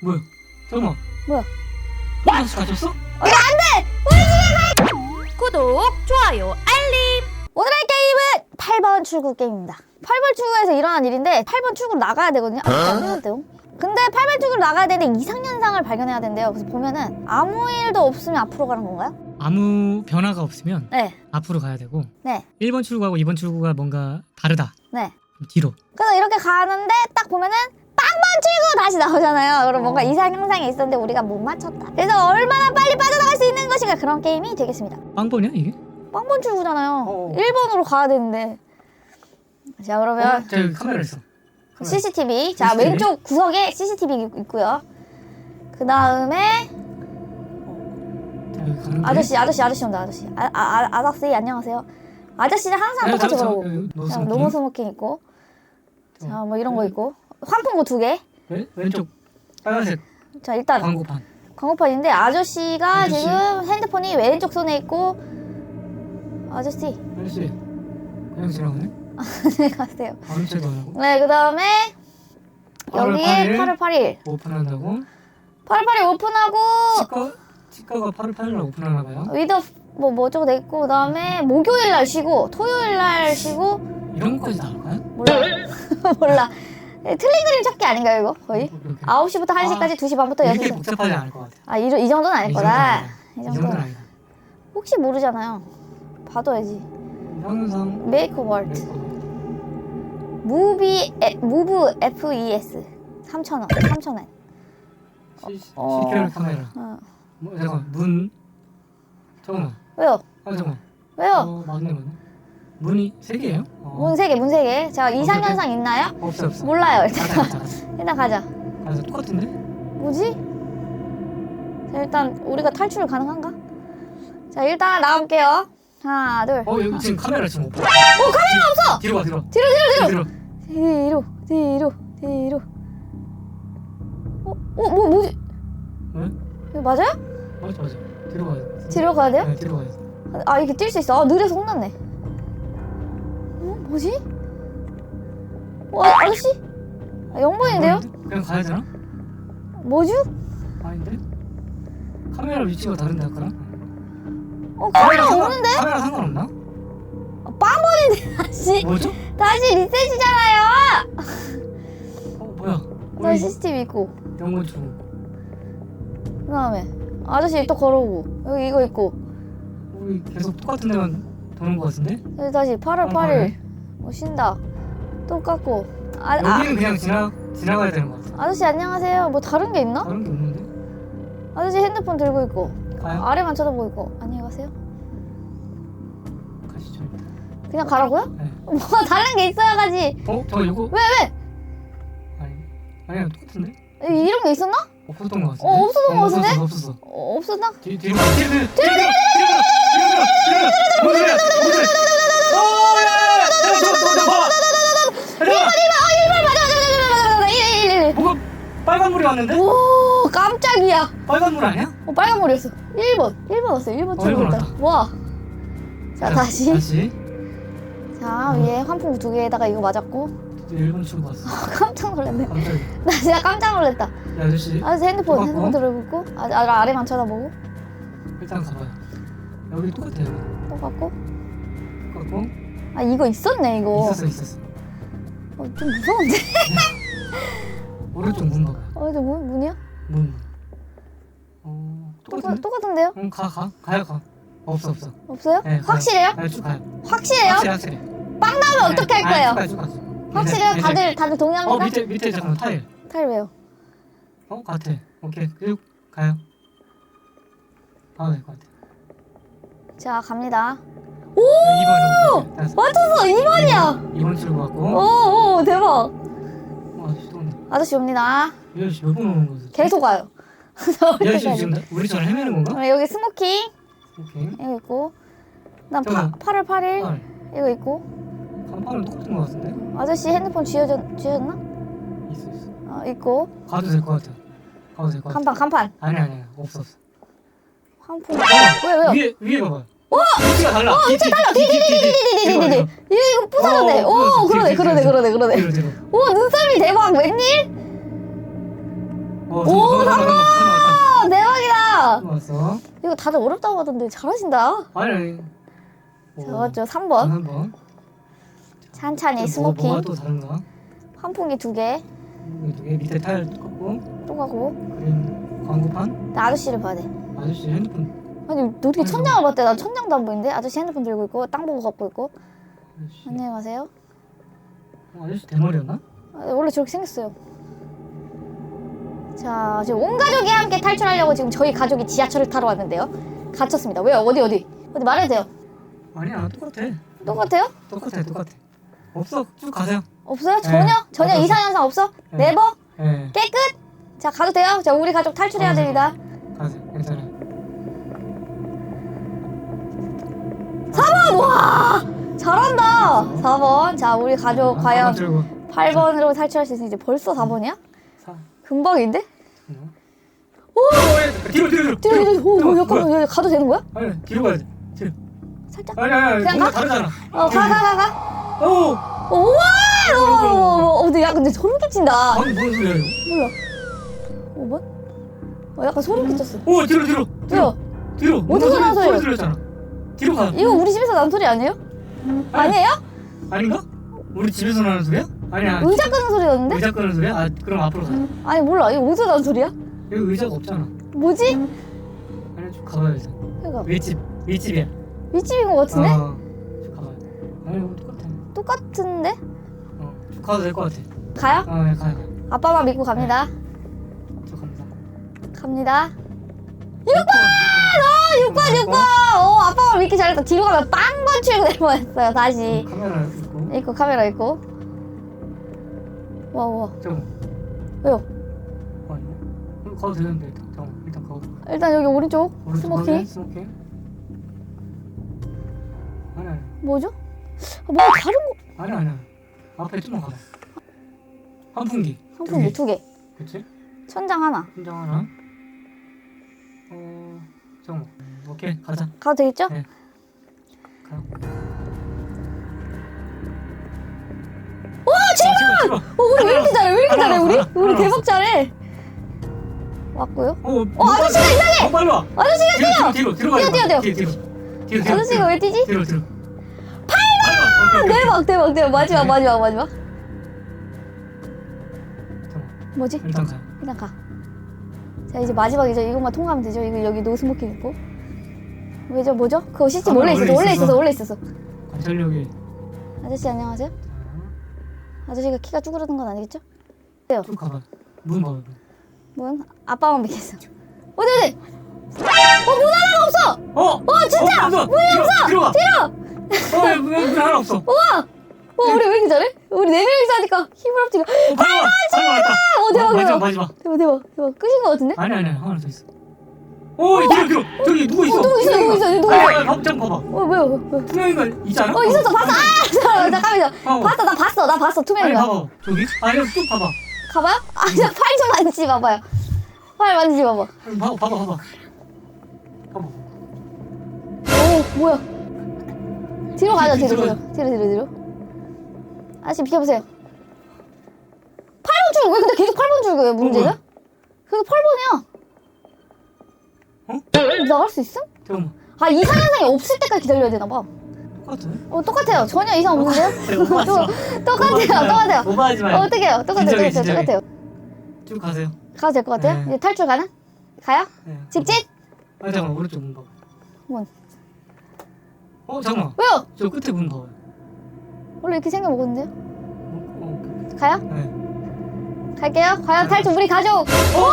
뭐야? 잠깐만. 뭐야? 다시 가졌어? 구독, 좋아요, 알림. 오늘 할 게임은 8번 출구 게임입니다. 8번 출구에서 일어난 일인데 8번 출구로 나가야 되거든요. 아, 안 되는데요? 근데 8번 출구로 나가야 되는데 이상현상을 발견해야 된대요. 그래서 보면은 아무 일도 없으면 앞으로 가는 건가요? 아무 변화가 없으면 네, 앞으로 가야 되고 네, 1번 출구하고 2번 출구가 뭔가 다르다. 네. 그럼 뒤로. 그래서 이렇게 가는데 딱 보면은 빵 번 출구 다시 나오잖아요. 그럼 뭔가 어. 이상 현상이 있었는데 우리가 못 맞췄다. 그래서 얼마나 빨리 빠져나갈 수 있는 것인가 그런 게임이 되겠습니다. 빵번이야 이게? 빵번 출구잖아요. 어. 1번으로 가야 되는데. 자 그러면 어, 저 여기 카메라 있어. 카메라. CCTV. 자, CCTV? 왼쪽 구석에 CCTV 있고요. 그 다음에 가는데. 아저씨, 아저씨, 아저씨 온다, 아저씨. 아, 아, 아, 아저씨, 안녕하세요. 아저씨는 항상 야, 똑같이 걸어오고. 여기 노스 자, 스모킹. 있고. 자, 뭐 이런 거 있고. 환풍구 두 개. 왼, 왼쪽 빨간색 자, 일단 광고판. 광고판인데 아저씨가 아저씨? 지금 핸드폰이 왼쪽 손에 있고. 아저씨, 아저씨 그냥 지나가네? 네, 가세요. 안 하고 네, 그 다음에 8월 여기에 8일 8월 8일. 오픈한다고 8월 8일 오픈하고. 치과 치과가 8월 8일날 오픈하나 봐요. 위더 뭐, 뭐 어쩌고 돼 있고 그다음에 목요일 날 쉬고 토요일 날 쉬고 이런 것까지 나올까요? 몰라 몰라 네, 틀린 그림 찾기 아닌가요 이거 거의 오케이, 오케이. 9시부터 1시까지 2시 반부터 이렇게 6시 복잡하지 않을 것 같아. 아 이, 이 정도는 아닐 이 거다 이이 정도는 정도는 아니다. 혹시 모르잖아요 봐둬야지 형상 메이크 월트 무비 에, 무브 FES 3,000원 3,000원 어. 시큐얼 카메라. 어. 뭐 잠깐 문 잠깐만. 왜요 아 잠깐. 왜요 어 맞네 맞네. 문이 세 개예요? 어. 문세 개 문 세개 자 이상현상 있나요? 없어 없어. 몰라요 일단 가자. 일단 가자 가자 똑같은데? 뭐지? 자, 일단 우리가 탈출 가능한가? 자, 일단 나갈게요. 하나, 둘. 어 여기 지금 카메라 지금 없어. 어 카메라 없어. 뒤로 가 뒤로. 뒤로, 뒤로, 뒤로. 뒤로, 뒤로, 뒤로. 어, 어, 뭐, 뭐지? 왜? 이거 맞아요? 맞아 맞아. 뒤로 가야 돼. 뒤로 가야 돼요? 네 뒤로 가야 돼. 아, 이게 뛸 수 있어. 아, 느려서 혼났네. 어, 뭐지? 어, 아, 아저씨? 아, 영본인데요? 그냥 가야 되나? 뭐죠? 아닌데? 카메라 위치가 다른데 아까랑? 어, 카메라 상관- 없는데? 카메라 상관없나? 아, 빵번인데, 다시. 뭐죠? 다시 리셋이잖아요! 어 뭐야? 저 CCTV 있고. 영문 중. 그 다음에 아저씨 또 걸어오고 여기 이거 있고 우리 계속 똑같은 데만 도는 것 같은데? 여기 다시 8월 8일 뭐 쉰다 똑같고 아, 아, 여기는 그냥 지나 지나가야 되는 것 같아. 아저씨 안녕하세요 뭐 다른 게 있나? 다른 게 없는데? 아저씨 핸드폰 들고 있고 가요? 아래만 쳐다보고 있고 안녕히 가세요 가시죠. 그냥 가라고요? 네. 뭐가 다른 게 있어야 가지 어? 저 이거 왜 왜? 아니 아니야 똑같은데? 이- 이런 게 있었나? 없었던 것 같은데? 어, 없었던 것 같은데? 없었어 없었어. 어, 없었나? 뒤 뒤로 가. 뒤로 뒤로 뒤로 뒤로 뒤로 뒤로 뒤로 뭔 소리야? 뭔 소리야? 어, 야, 야, 야, 야, 저거, 저거, 저거 봐. 잠깐만. 아, 맞아 맞아 맞아 맞아 맞아 1 1 1 뭐가 빨간 물이 왔는데? 오 깜짝이 야 빨간 물 아니야? 어, 빨간 머리였어 1번 1번 왔어요 1번 어, 출구 일본 있다 왔다. 와 자 다시 다시. 자 위에 환풍 두 개에다가 이거 맞았고 일본 출구 왔어. 깜짝 놀랐네 깜짝이야. 나 진짜 깜짝 놀랐다 야, 아저씨 아저씨 핸드폰 똑같고. 핸드폰 들고 있고 아, 아 아래만 쳐다보고 일단 가봐요. 여기 똑같아요. 똑같고 똑같고 아 이거 있었네 이거 있었어 있었어. 어, 좀 무서운데 오른쪽 문 봐봐요. 어 이거 문, 문이야? 문. 어 똑같, 똑같은데? 똑같은데요? 응, 가, 가, 가요, 가. 없어, 없어. 없어요? 네, 가요. 확실해요? 네, 쭉 가요. 확실해요? 확실해, 확실해. 빵 나오면 어떻게 할 거예요? 쭉 가요, 쭉 가요. 확실해요? 밑에, 다들 다들 밑에. 동의합니까? 어, 밑에, 밑에 잠깐만, 타일. 탈 왜요? 어, 같아. 오케이, 쭉 가요. 될것 같아. 자 갑니다 오! 2번으로. 맞췄어 2번이야 2번 출구 왔고. 오 오 대박 어, 아저씨 또 온다. 아저씨 옵니다 이 아저씨 몇번 오는 거지? 계속 와요 이 아저씨 지금 나- 우리처럼 헤매는 건가? 어, 여기 스모킹 오케이. 이거 있고 그다음 파, 잠깐만. 8월 8일 아, 이거 있고 간판은 똑같은 것 같은데? 아저씨 핸드폰 쥐어졌, 쥐어졌나? 있어, 있어. 어, 있고 가도 될 것 같아. 가도 될 것 같아. 간판 간판 아니, 아니. 없어, 없어. 환풍 왜 왜요? 위에 위에 봐봐. 와! 위치가 달라. 어, 위치 달라. 디디디디디디디 이거 이거 부서졌네. 어, 오. 그러네 그러네 그러네 그러네. 뒤로 뒤로. 오 눈썹이 대박 웬일? 어, 오, 성공! 성공 왔어. 이거 다들 어렵다고 하던데 잘하신다. 아니. 저죠 3번. 한 번. 찬찬히 뭐, 스모킹. 뭐가 또 다른가? 환풍기 두 개. 여기 두 개 밑에 타일 꺾고 또 가고. 그림 광고판 나 아저씨를 봐야 돼. 아저씨 핸드폰 아니 너 어떻게 천장을 봤대? 나 천장도 안 보이는데? 아저씨 핸드폰 들고 있고 땅 보고 걷고 있고. 아저씨 안녕히 가세요. 어, 아저씨 대머리였나? 아, 원래 저렇게 생겼어요. 자, 지금 온 가족이 함께 탈출하려고 지금 저희 가족이 지하철을 타러 왔는데요. 갇혔습니다. 왜요? 어디 어디? 어디 말해도 돼요. 아니야 똑같아 똑같아요? 똑같아 똑같아 없어 쭉 가세요 없어요? 전혀? 네, 전혀 없었어. 이상 현상 없어? 네. 네버? 예 깨끗? 자, 가도 돼요? 자, 우리 가족 탈출해야 어, 됩니다. 가세요 괜찮아 4번! 와! 잘한다! 4번. 자, 우리 가족 과연 들고 8번으로 탈출할 수 있을지 벌써 4번이야? 사 금방인데? 오 뒤로 뒤로 뒤로, 뒤로, 오, 뒤로. 오, 잠깐만, 여기 가도 되는 거야? 아니 뒤로 가야 돼 뒤로 살짝? 아니 아니 아니 그냥 뭔가 가? 다르잖아 어, 가, 가, 가, 가. 오 우와! 어, 근데 야, 근데 소름 끼친다. 방금 뭔 소리야 이거 몰라. 5번? 어, 약간 소름 끼쳤어. 오 뒤로 뒤로 왜요? 뒤로 어디서 소리야? 소리 들렸잖아 뒤로 가 이거 우리 집에서 난 소리 아니에요? 아니에요? 아닌가? 우리 집에서 나는 소리야? 아니야 의자 끄는 소리 났는데? 의자 끄는 소리야? 아 그럼 앞으로 가 아니 몰라. 이거 어디서 난 소리야? 여기 의자가 없잖아 뭐지? 아니 쭉 가봐요 일단 그니까 윗집 윗집이야 윗집인 것 같은데? 어, 쭉 가봐요 아니 이거 똑같아 똑같은데? 어, 쭉 가도 될것 같아 가요? 어, 네, 가요 가요 아빠만 믿고 갑니다. 쭉 갑니다 갑니다. 6번! 6번 6번! 어 아빠만 믿기 잘했다. 뒤로 가면 빵번 출구될 뻔했어요. 다시. 카메라 있고 있고 카메라 있고. 와 와. 잠깐만 왜요? 어, 아니야? 그럼 가도 되는데 일단 일단 가고 일단 여기 오른쪽 오른쪽 스모킹. 아니 아니 뭐죠? 아, 뭔가 다른 거. 아니 아니 앞에 좀만 가봐 환풍기 상품기 두 개. 그치? 천장 하나. 현장 하나 어... 잠깐만 오케이 가자 가도 되겠죠? 네. 가요 어, 우리 왜 이렇게 잘해? 왜 이렇게 잘해? 우리? 우리 대박 잘해. 왔고요. 어, 어, 아저씨가 이상해! 어, 빨리 와! 아저씨가 뛰어! 뒤로, 뒤로, 뒤로 가. 뛰어, 뛰어, 뛰어. 뒤로, 뒤로. 뒤로, 뒤로. 아저씨가 왜 뛰지? 뒤로, 뒤로. 8번! 대박, 대박, 대박. 마지막. 마지막, 마지막. 뭐지? 일단 가요. 일단 가. 자, 이제 마지막이죠. 이것만 통과하면 되죠. 이거 여기 노스모킹 있고. 왜죠? 뭐죠? 그거 시스템 아, 원래 있었어. 원래. 있었어. 원래 있었어. 관찰력이 아저씨 안녕하세요. 아저씨가 키가 쭈그러든 건 아니겠죠? 쭉 가봐. 문 봐봐. 뭔? 아빠만 믿겠어. 어디 어디? 어, 문 하나가 없어. 어! 어, 진짜! 문이 뒤로, 없어! 뒤로 가! 뒤로! 어, 문, 문 하나 없어. 어, 우와! 와, 우리 왜 이렇게 잘해? 우리 네 명이서 하니까 힘을 합치고. 바로 와! 바로 왔다. 어, 대박, 마지막, 대박. 마지막. 대박, 대박, 대박. 끝인 것 같은데? 아니, 아니, 하나 더 있어. 오. 저기 누구 있어? 어, 누구 있어, 누구 있어, 누구 있어? 아니, 밥, 잠깐 봐봐. 어, 뭐야, 있지 않아? 어, 있었어, 봤어. 아! 잠깐만요. 어. 봤어, 나 봤어, 나 봤어. 아니, 투명인가. 봐봐. 저기? 아니, 쭉 봐봐. 가봐요? 아, 그냥 팔좀 만지지 봐봐요. 팔 만지지 봐봐. 아니, 봐봐, 봐봐, 봐봐. 봐봐. 오, 뭐야. 뒤로 가자, 뒤로, 뒤로 뒤로. 뒤로, 뒤로. 아저씨, 비켜보세요. 8번 출구, 왜 근데 계속 8번 출구예요, 문제가? 그래도 8번이야. 어? 나갈 수 있음? 잠깐만. 아, 이상 현상이 없을 때까지 기다려야 되나 봐. 똑같아. 어, 똑같아요. 전혀 이상 없는데요? 오버하지 마. 똑같아요, 똑같아요. 오버하지 마요. 어, 어떡해요? 똑같아요, 진정해, 똑같아요, 진정해. 똑같아요. 쭉 가세요. 가도 될 것 같아요? 네. 이제 탈출 가능? 가요? 네. 직진? 아 잠깐만 오른쪽 문 봐봐. 문. 어 잠깐만. 왜요? 저 끝에 문 봐봐요. 원래 이렇게 생겨 먹었는데요? 어, 어. 가요? 네. 갈게요. 과연 탈출 우리 가족. 어,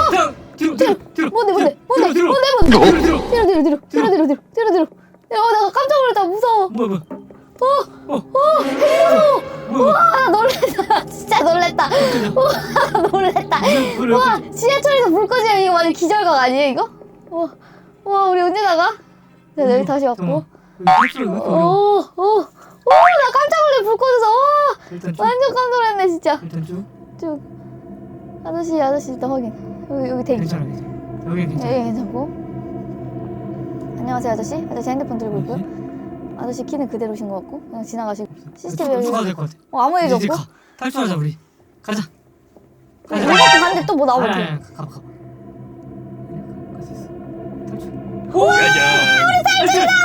그냥 뒤로 뒤로 뒤로. 뭔데 뭔데 뭔데 뒤로 뭔데. 뭔데? 뒤로 뒤로. 뒤로 뒤로 뒤로 뒤로 뒤로 뒤로 뒤로 뒤로. 야, 나 깜짝 놀랐다. 무서워. 뭐야 뭐야. 어, 어. 어. 뭐야 뭐야. 아, 놀랬다. 진짜 놀랬다. 와, 놀랬다. 무슨 소리야? 와, 지하철에서 불 꺼지면 이거 완전 기절각 아니에요, 이거? 와, 와, 우리 언제 나가? 네, 여기 다시 왔고. 잠깐만. 여기 탈출이 왜 이렇게 어려워? 오, 오, 오, 나 깜짝 놀래 불 꺼져서. 와, 일단 쭉. 완전 깜짝 놀랐네, 진짜. 일단 쭉. 쭉. 아저씨, 아저씨 일단 확인. 여기, 여기 대기. 괜찮아 괜찮아. 여기 예, 괜찮아. 예, 괜찮고. 안녕하세요, 아저씨. 아저씨 핸드폰 들고 있고요. 아저씨 키는 그대로신 것 같고 그냥 지나가시고 시스템 쭉 여기 가도 될것 같아. 어, 아무 얘기 이제 없고 가. 탈출하자 우리. 가자. 가자. 이렇게 가는데 또뭐 돼. 아니, 가봐, 가봐. 갈수 있어. 탈출. 오! 우리 탈출이다!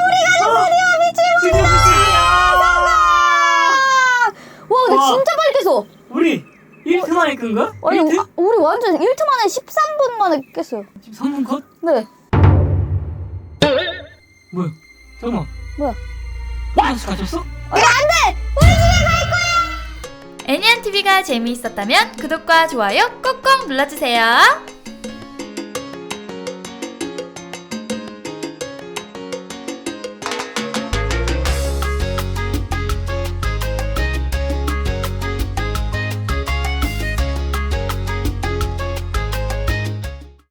1트 만에 끈 거야? 아니 1트? 아, 우리 완전 1트 만에 13분 만에 깼어요. 13분 컷? 네. 뭐야? 잠깐만. 뭐야? 화장실 가셨어? 애니안 TV가 재미있었다면 구독과 좋아요 꼭꼭 눌러주세요.